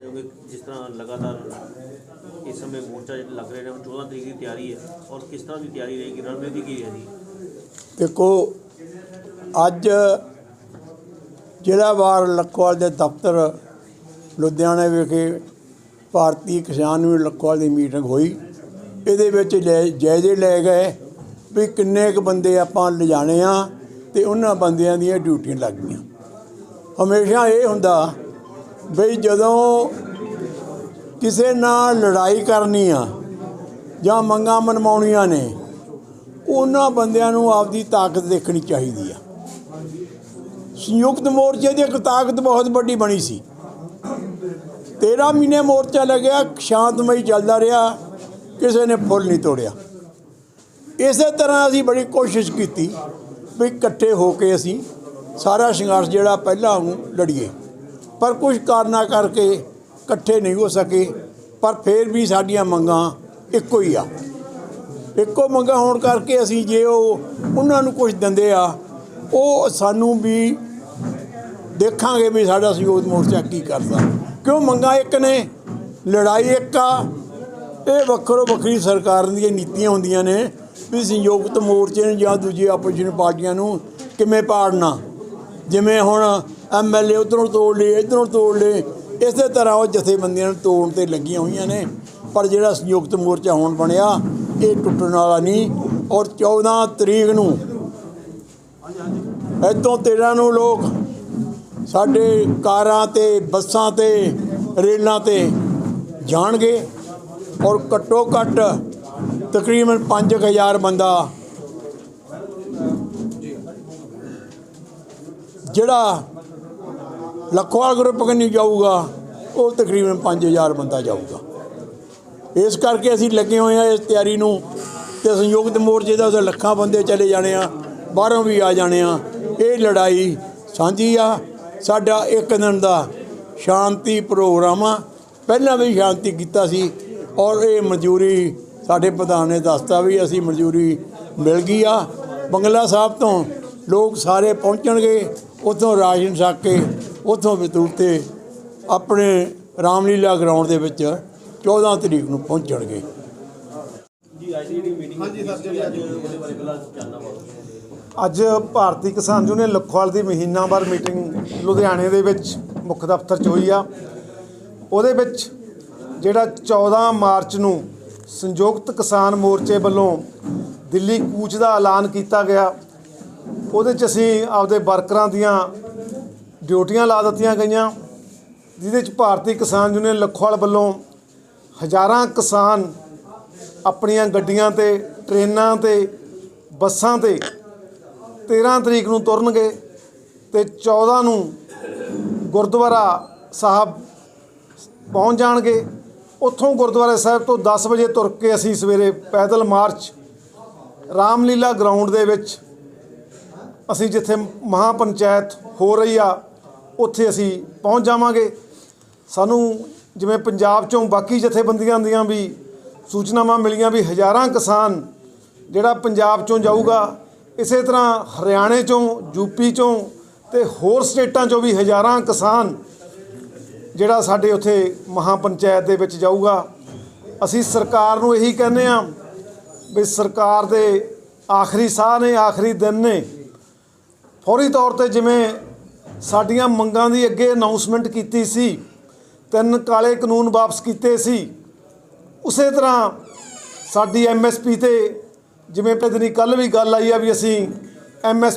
ਕਿਉਂਕਿ ਜਿਸ ਤਰ੍ਹਾਂ ਲਗਾਤਾਰ ਇਸ ਸਮੇਂ ਮੋਰਚਾ ਜਿਹੜੇ ਲੱਗ ਰਹੇ ਨੇ 14 ਤਰੀਕ ਦੀ ਤਿਆਰੀ ਹੈ ਔਰ ਕਿਸ ਤਰ੍ਹਾਂ ਦੀ ਤਿਆਰੀ ਰਹੇਗੀ ਰਣਨੀਤੀ ਕੀ ਹੈ ਜੀ? ਦੇਖੋ, ਅੱਜ ਜ਼ਿਲ੍ਹਾ ਵਾਰ ਲੱਖੋਵਾਲ ਦੇ ਦਫ਼ਤਰ ਲੁਧਿਆਣਾ ਵਿਖੇ ਭਾਰਤੀ ਕਿਸਾਨ ਯੂਨੀਅਨ ਲੱਖੋਵਾਲ ਦੀ ਮੀਟਿੰਗ ਹੋਈ। ਇਹਦੇ ਵਿੱਚ ਲੈ- ਜਾਇਜ਼ੇ ਲਏ ਗਏ ਵੀ ਕਿੰਨੇ ਕੁ ਬੰਦੇ ਆਪਾਂ ਲਿਜਾਣੇ ਆ ਤੇ ਉਹਨਾਂ ਬੰਦਿਆਂ ਦੀਆਂ ਡਿਊਟੀਆਂ ਲੱਗ ਗਈਆਂ ਹਮੇਸ਼ਾ ਇਹ ਹੁੰਦਾ ਬਈ ਜਦੋਂ ਕਿਸੇ ਨਾਲ ਲੜਾਈ ਕਰਨੀ ਆ ਜਾਂ ਮੰਗਾਂ ਮਨਮਾਉਣੀਆਂ ਨੇ, ਉਹਨਾਂ ਬੰਦਿਆਂ ਨੂੰ ਆਪਦੀ ਤਾਕਤ ਦੇਖਣੀ ਚਾਹੀਦੀ ਆ। ਸੰਯੁਕਤ ਮੋਰਚੇ ਦੀ ਇੱਕ ਤਾਕਤ ਬਹੁਤ ਵੱਡੀ ਬਣੀ ਸੀ। 13 ਮਹੀਨੇ ਮੋਰਚਾ ਲੱਗਿਆ, ਸ਼ਾਂਤਮਈ ਚੱਲਦਾ ਰਿਹਾ, ਕਿਸੇ ਨੇ ਫੁੱਲ ਨਹੀਂ ਤੋੜਿਆ। ਇਸੇ ਤਰ੍ਹਾਂ ਅਸੀਂ ਬੜੀ ਕੋਸ਼ਿਸ਼ ਕੀਤੀ ਵੀ ਇਕੱਠੇ ਹੋ ਕੇ ਅਸੀਂ ਸਾਰਾ ਸੰਘਰਸ਼ ਜਿਹੜਾ ਪਹਿਲਾਂ ਨੂੰ ਲੜੀਏ। ਪਰ ਕੁਝ ਕਾਰਨਾਂ ਕਰਕੇ ਇਕੱਠੇ ਨਹੀਂ ਹੋ ਸਕੇ, ਪਰ ਫਿਰ ਵੀ ਸਾਡੀਆਂ ਮੰਗਾਂ ਇੱਕੋ ਹੀ ਆ। ਇੱਕੋ ਮੰਗਾਂ ਹੋਣ ਕਰਕੇ ਅਸੀਂ ਜੇ ਉਹ ਉਹਨਾਂ ਨੂੰ ਕੁਝ ਦਿੰਦੇ ਆ, ਉਹ ਸਾਨੂੰ ਵੀ ਦੇਖਾਂਗੇ ਵੀ ਸਾਡਾ ਸਹਿਯੋਗ ਮੋਰਚਾ ਕੀ ਕਰਦਾ। ਕਿਉਂ ਮੰਗਾਂ ਇੱਕ ਨੇ, ਲੜਾਈ ਇੱਕ ਆ, ਇਹ ਵੱਖਰੋ ਵੱਖਰੀ ਸਰਕਾਰ ਦੀਆਂ ਨੀਤੀਆਂ ਹੁੰਦੀਆਂ ਨੇ ਵੀ ਸੰਯੁਕਤ ਮੋਰਚੇ ਨੂੰ ਜਾਂ ਦੂਜੀ ਆਪੋਜੀਸ਼ਨ ਪਾਰਟੀਆਂ ਨੂੰ ਕਿਵੇਂ ਪਾੜਨਾ। ਜਿਵੇਂ ਹੁਣ ਐਮਐਲਏ ਉਧਰੋਂ ਤੋੜ ਲਏ, ਇਧਰੋਂ ਤੋੜ ਲਏ। ਇਸੇ ਤਰ੍ਹਾਂ ਉਹ ਜਥੇਬੰਦੀਆਂ ਨੂੰ ਤੋੜਨ ਤੇ ਲੱਗੀਆਂ ਹੋਈਆਂ ਨੇ। ਪਰ ਜਿਹੜਾ ਸੰਯੁਕਤ ਮੋਰਚਾ ਹੁਣ ਬਣਿਆ, ਇਹ ਟੁੱਟਣ ਵਾਲਾ ਨਹੀਂ। ਔਰ 14 ਤਰੀਕ ਨੂੰ ਇੱਥੋਂ 13 ਨੂੰ ਲੋਕ ਸਾਡੇ ਕਾਰਾਂ ਤੇ, ਬੱਸਾਂ ਤੇ, ਰੇਲਾਂ ਤੇ ਜਾਣਗੇ। ਔਰ ਘੱਟੋ ਘੱਟ ਤਕਰੀਬਨ 5000 ਬੰਦਾ ਜਿਹੜਾ ਲਖਵਾਲ ਗਰੁੱਪ ਕੰਨੀ ਜਾਊਗਾ? ਉਹ ਤਕਰੀਬਨ 5000 ਬੰਦਾ ਜਾਊਗਾ। ਇਸ ਕਰਕੇ ਅਸੀਂ ਲੱਗੇ ਹੋਏ ਆ ਇਸ ਤਿਆਰੀ ਨੂੰ ਤੇ ਸੰਯੁਕਤ ਮੋਰਚੇ ਦਾ ਉਹਦੇ ਲੱਖਾਂ ਬੰਦੇ ਚਲੇ ਜਾਣੇ ਆ ਬਾਹਰੋਂ ਵੀ ਆ ਜਾਣੇ ਆ ਇਹ ਲੜਾਈ ਸਾਂਝੀ ਆ। ਸਾਡਾ ਇੱਕ ਦਿਨ ਦਾ ਸ਼ਾਂਤੀ ਪ੍ਰੋਗਰਾਮ ਆ। ਪਹਿਲਾਂ ਵੀ ਸ਼ਾਂਤੀ ਕੀਤਾ ਸੀ ਔਰ ਇਹ ਮਨਜ਼ੂਰੀ ਸਾਡੇ ਪ੍ਰਧਾਨ ਨੇ ਦੱਸਤਾ ਵੀ ਅਸੀਂ ਮਨਜ਼ੂਰੀ ਮਿਲ ਗਈ ਆ। ਬੰਗਲਾ ਸਾਹਿਬ ਤੋਂ ਲੋਕ ਸਾਰੇ ਪਹੁੰਚਣਗੇ, ਉੱਥੋਂ ਰਾਸ਼ਨ ਛੱਕ ਕੇ ਉੱਥੋਂ ਬਿਤੂਰ ਤੇ ਆਪਣੇ ਰਾਮਲੀਲਾ ਗਰਾਊਂਡ ਦੇ ਵਿੱਚ 14 ਤਰੀਕ ਨੂੰ ਪਹੁੰਚਣਗੇ। ਅੱਜ ਭਾਰਤੀ ਕਿਸਾਨ ਯੂਨੀਅਨ ਲਖਵਾਲ ਦੀ ਮਹੀਨਾਵਾਰ ਮੀਟਿੰਗ ਲੁਧਿਆਣੇ ਦੇ ਵਿੱਚ ਮੁੱਖ ਦਫ਼ਤਰ 'ਚ ਹੋਈ ਆ। ਉਹਦੇ ਵਿੱਚ ਜਿਹੜਾ 14 ਮਾਰਚ ਨੂੰ ਸੰਯੁਕਤ ਕਿਸਾਨ ਮੋਰਚੇ ਵੱਲੋਂ ਦਿੱਲੀ ਕੂਚ ਦਾ ਐਲਾਨ ਕੀਤਾ ਗਿਆ ਉਹਦੇ 'ਚ ਅਸੀਂ ਆਪਦੇ ਵਰਕਰਾਂ ਦੀਆਂ ਡਿਊਟੀਆਂ ਲਾ ਦਿੱਤੀਆਂ ਗਈਆਂ, ਜਿਹਦੇ 'ਚ ਭਾਰਤੀ ਕਿਸਾਨ ਯੂਨੀਅਨ ਲੱਖੋਵਾਲ ਵੱਲੋਂ ਹਜ਼ਾਰਾਂ ਕਿਸਾਨ ਆਪਣੀਆਂ ਗੱਡੀਆਂ ਤੇ, ਟ੍ਰੇਨਾਂ ਤੇ, ਬੱਸਾਂ ਤੇ 13 ਤਰੀਕ ਨੂੰ ਤੁਰਨਗੇ ਤੇ 14 ਨੂੰ ਗੁਰਦੁਆਰਾ ਸਾਹਿਬ ਪਹੁੰਚ ਜਾਣਗੇ। ਉੱਥੋਂ ਗੁਰਦੁਆਰਾ ਸਾਹਿਬ ਤੋਂ 10 ਵਜੇ ਤੁਰ ਕੇ ਅਸੀਂ ਸਵੇਰੇ ਪੈਦਲ ਮਾਰਚ ਰਾਮਲੀਲਾ ਗਰਾਊਂਡ ਦੇ ਵਿੱਚ ਅਸੀਂ ਜਿੱਥੇ ਮਹਾਪੰਚਾਇਤ ਹੋ ਰਹੀ ਆ ਉੱਥੇ ਅਸੀਂ ਪਹੁੰਚ ਜਾਵਾਂਗੇ। ਸਾਨੂੰ ਜਿਵੇਂ ਪੰਜਾਬ ਚੋਂ ਬਾਕੀ ਜਥੇਬੰਦੀਆਂ ਦੀਆਂ ਵੀ ਸੂਚਨਾਵਾਂ ਮਿਲੀਆਂ ਵੀ ਹਜ਼ਾਰਾਂ ਕਿਸਾਨ ਜਿਹੜਾ ਪੰਜਾਬ ਚੋਂ ਜਾਊਗਾ, ਇਸੇ ਤਰ੍ਹਾਂ ਹਰਿਆਣੇ ਚੋਂ ਯੂਪੀ ਚੋਂ ਤੇ ਹੋਰ ਸਟੇਟਾਂ ਚੋਂ ਵੀ ਹਜ਼ਾਰਾਂ ਕਿਸਾਨ ਜਿਹੜਾ ਸਾਡੇ ਉੱਥੇ ਮਹਾਪੰਚਾਇਤ ਦੇ ਵਿੱਚ ਜਾਊਗਾ। ਅਸੀਂ ਸਰਕਾਰ ਨੂੰ ਇਹੀ ਕਹਿੰਦੇ ਆ ਵੀ ਸਰਕਾਰ ਦੇ ਆਖਰੀ ਸਾਹ ਨੇ, ਆਖਰੀ ਦਿਨ ਨੇ। ਫੌਰੀ ਤੌਰ ਤੇ ਜਿਵੇਂ ਸਾਡੀਆਂ ਮੰਗਾਂ ਦੀ ਅੱਗੇ ਅਨਾਉਂਸਮੈਂਟ ਕੀਤੀ ਸੀ। ਤਿੰਨ ਕਾਲੇ ਕਾਨੂੰਨ ਵਾਪਸ ਕੀਤੇ ਸੀ। ਉਸੇ ਤਰ੍ਹਾਂ ਸਾਡੀ ਐਮਐਸਪੀ ਤੇ ਜਿਵੇਂ ਪਿਛਲੀ ਕੱਲ ਵੀ ਗੱਲ ਆਈ ਆ ਵੀ ਅਸੀਂ ਐਮਐਸ